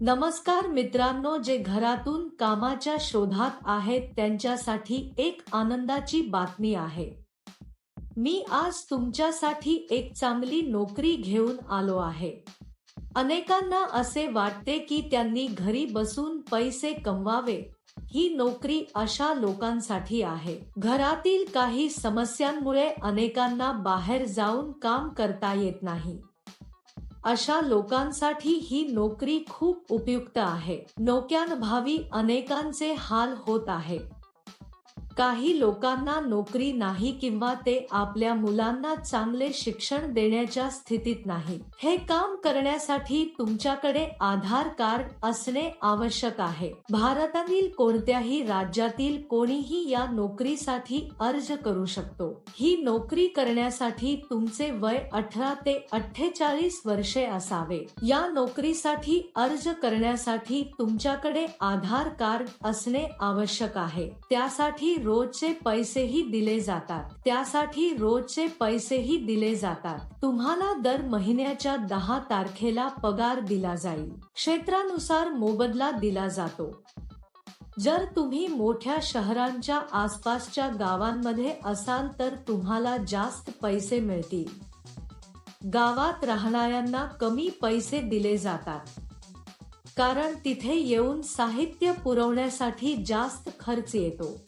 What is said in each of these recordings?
नमस्कार मित्रांनो जे घरातून कामाच्या शोधात आहेत त्यांच्यासाठी एक आनंदाची बातमी आहे. मी आज तुमच्यासाठी एक चांगली नोकरी घेऊन आलो आहे. अनेकांना असे वाटते की त्यांनी घरी बसून पैसे कमवावे. ही नोकरी अशा लोकांसाठी आहे. घरातील काही समस्यांमुळे अनेकांना बाहेर जाऊन काम करता येत नाही. अशा लोकांसाठी ही नोकरी खूप उपयुक्त आहे. नोक्यांभावी अनेकांचे हाल होत आहे. काही लोकांना नोकरी नाही किंवा ते आपल्या मुलांना चांगले शिक्षण देण्याच्या स्थितीत नाही. हे काम करण्यासाठी तुमच्याकडे आधार कार्ड असणे आवश्यक आहे. भारतातील कोणत्याही राज्यातील कोणीही या नोकरीसाठी अर्ज करू शकतो. ही नोकरी करण्यासाठी तुमचे वय अठरा ते अठ्ठेचाळीस वर्षे असावे. या नोकरीसाठी अर्ज करण्यासाठी तुमच्याकडे आधार कार्ड असणे आवश्यक आहे. त्यासाठी रोजचे पैसेही दिले जातात. त्यासाठी रोजचे पैसेही दिले जातात. तुम्हाला दर महिन्याच्या दहा तारखेला पगार दिला जाईल. क्षेत्रानुसार मोबदला दिला जातो. जर तुम्ही मोठ्या शहरांच्या आसपासच्या गावांमध्ये असाल तर तुम्हाला जास्त पैसे मिळतील. गावात राहणाऱ्यांना कमी पैसे दिले जातात. कारण तिथे येऊन साहित्य पुरवण्यासाठी जास्त खर्च येतो.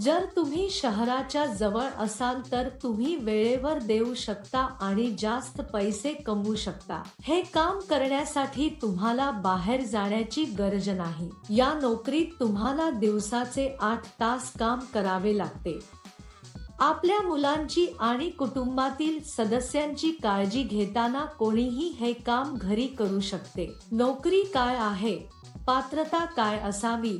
जर तुम्ही शहराच्या जवळ असाल तर तुम्ही वेळेवर देऊ शकता आणि जास्त पैसे कमवू शकता. हे काम करण्यासाठी तुम्हाला बाहेर जाण्याची गरज नाही. या नोकरीत तुम्हाला दिवसाचे आठ तास काम करावे लागते. आपल्या मुलांची आणि कुटुंबातील सदस्यांची काळजी घेताना कोणीही हे काम घरी करू शकते. नोकरी काय आहे? पात्रता काय असावी?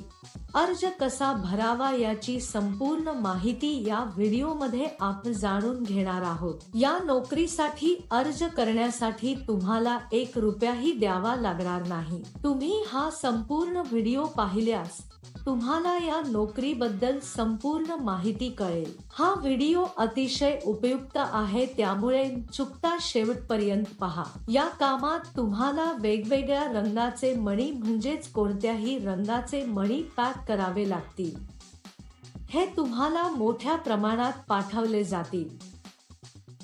अर्ज कसा भरावा याची संपूर्ण माहिती या व्हिडिओमध्ये आपण जाणून घेणार आहोत. या नोकरीसाठी अर्ज करण्यासाठी तुम्हाला एक रुपयाही द्यावा लागणार नाही. तुम्ही हा संपूर्ण व्हिडिओ पाहिल्यास तुम्हाला या नोकरीबद्दल संपूर्ण माहिती कळेल. हा व्हिडिओ अतिशय उपयुक्त आहे त्यामुळे चुकता शेवटपर्यंत पहा. या कामात तुम्हाला वेगवेगळ्या रंगाचे मणी म्हणजेच कोणत्याही रंगाचे मणी पॅक करावे लागतील. हे तुम्हाला मोठ्या प्रमाणात पाठवले जातील.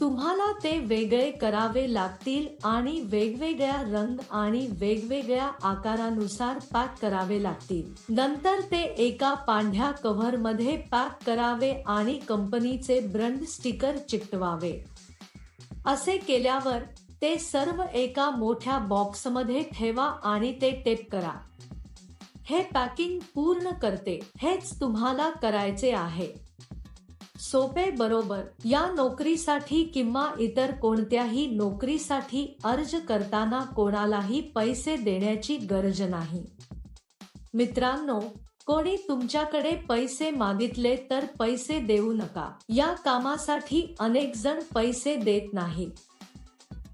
तुम्हाला ते वेगळे करावे लागतील आणि वेगवेगळ्या रंग आणि वेगवेगळ्या आकारानुसार पॅक करावे लागतील. नंतर ते एका पांढ्या कव्हरमध्ये पॅक करावे आणि कंपनीचे ब्रंड स्टिकर चिकटवावे. असे केल्यावर ते सर्व एका मोठ्या बॉक्समध्ये ठेवा आणि ते टेप करा. हे पॅकिंग पूर्ण करते हेच तुम्हाला करायचे आहे. सोपे बरोबर या नोकरीसाठी किंवा इतर कोणत्याही नोकरीसाठी अर्ज करताना कोणालाही पैसे देण्याची गरज नाही. मित्रांनो कोणी तुमच्याकडे पैसे मागितले तर पैसे देऊ नका. या कामासाठी अनेक जण पैसे देत नाहीत.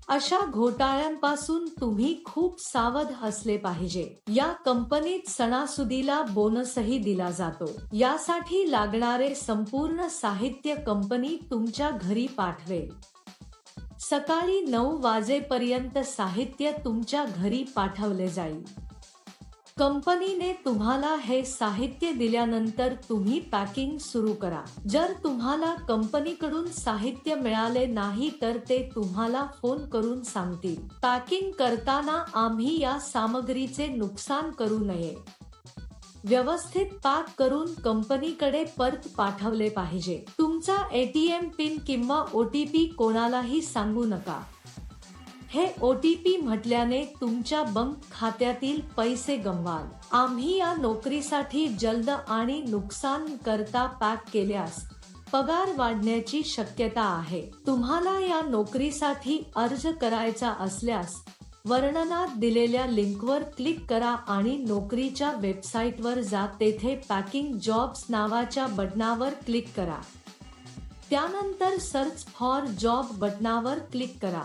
अशा घोटाळ्यांपासून तुम्ही खूप सावध असले पाहिजे. या कंपनीत सणासुदीला बोनसही दिला जातो. यासाठी लागणारे संपूर्ण साहित्य कंपनी तुमच्या घरी पाठवेल. सकाळी नऊ वाजेपर्यंत साहित्य तुमच्या घरी पाठवले जाईल. कंपनीने तुम्हाला हे साहित्य दिल्यानंतर तुम्ही पॅकिंग सुरू करा. जर तुम्हाला कंपनीकडून साहित्य मिळाले नाही तर ते तुम्हाला फोन करून सांगतील. पॅकिंग करताना आम्ही या सामग्रीचे नुकसान करू नये. व्यवस्थित पॅक करून कंपनीकडे परत पाठवले पाहिजे. तुमचा एटीएम पिन किंवा ओटीपी कोणालाही सांगू नका. हे ओ टी पी म्हटल्याने तुमच्या बँक खात्यातील पैसे गमवाल. आम्ही या नोकरीसाठी जलद आणि नुकसान करता पॅक केल्यास पगार वाढण्याची शक्यता आहे. तुम्हाला या नोकरीसाठी अर्ज करायचा असल्यास वर्णनात दिलेल्या लिंकवर क्लिक करा आणि नोकरीच्या वेबसाईटवर जा. तेथे पॅकिंग जॉब्स नावाच्या बटनावर क्लिक करा. त्यानंतर सर्च फॉर जॉब बटनावर क्लिक करा.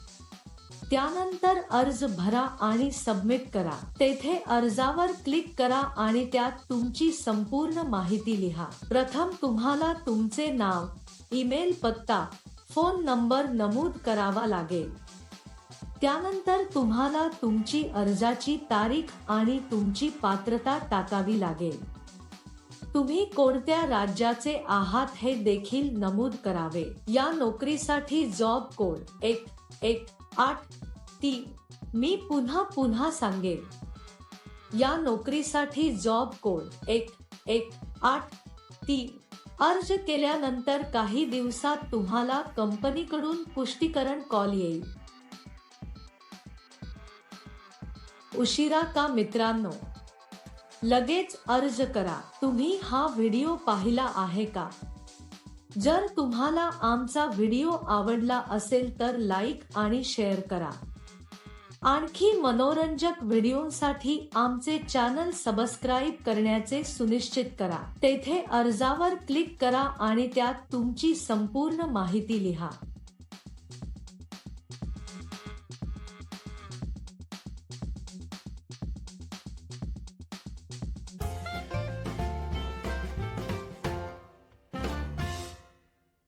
त्यानंतर अर्ज भरा आणि सबमिट करा. तेथे अर्जावर क्लिक करा आणि त्यात तुमची संपूर्ण माहिती लिहा. प्रथम तुम्हाला तुमचे नाव ईमेल पत्ता फोन नंबर नमूद करावा लागेल. त्यानंतर तुम्हाला तुमची अर्जाची तारीख आणि तुमची पात्रता टाकावी लागेल. तुम्ही कोणत्या राज्याचे आहात हे देखील नमूद करावे. या नोकरीसाठी जॉब कोड एक एक आठ तीन. मी पुन्हा पुन्हा सांगेन. या नोकरीसाठी जॉब कोड एक एक आठ तीन. अर्ज केल्यानंतर काही दिवसात तुम्हाला कंपनीकडून पुष्टीकरण कॉल येईल. उशिरा का मित्रांनो? लगेच अर्ज करा. तुम्ही हा व्हिडिओ पाहिला आहे का? जर तुम्हाला आमचा व्हिडिओ आवडला असेल तर लाईक आणि शेअर करा. आणखी मनोरंजक व्हिडिओसाठी आमचे चॅनल सबस्क्राईब करण्याचे सुनिश्चित करा. तेथे अर्जावर क्लिक करा आणि त्यात तुमची संपूर्ण माहिती लिहा.